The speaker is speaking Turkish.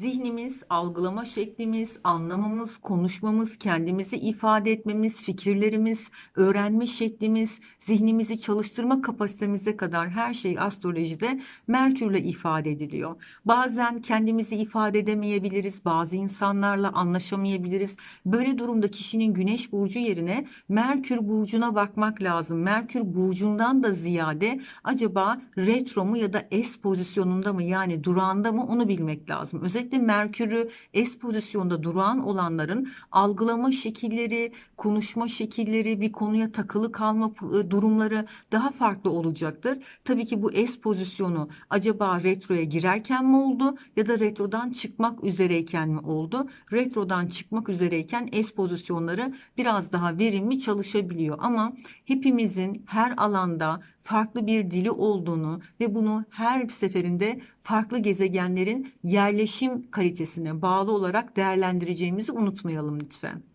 Zihnimiz, algılama şeklimiz, anlamamız, konuşmamız, kendimizi ifade etmemiz, fikirlerimiz, öğrenme şeklimiz, zihnimizi çalıştırma kapasitemize kadar her şey astrolojide Merkürle ifade ediliyor. Bazen kendimizi ifade edemeyebiliriz, bazı insanlarla anlaşamayabiliriz. Böyle durumda kişinin güneş burcu yerine Merkür burcuna bakmak lazım. Merkür burcundan da ziyade acaba retro mu ya da es pozisyonunda mı yani durağında mı onu bilmek lazım. Özellikle Merkür'ü es pozisyonda durağan olanların algılama şekilleri, konuşma şekilleri, bir konuya takılı kalma e, durumları daha farklı olacaktır. Tabii ki bu es pozisyonu acaba retroya girerken mi oldu ya da retrodan çıkmak üzereyken mi oldu? Retrodan çıkmak üzereyken es pozisyonları biraz daha verimli çalışabiliyor ama hepimizin her alanda farklı bir dili olduğunu ve bunu her seferinde farklı gezegenlerin yerleşim kalitesine bağlı olarak değerlendireceğimizi unutmayalım lütfen.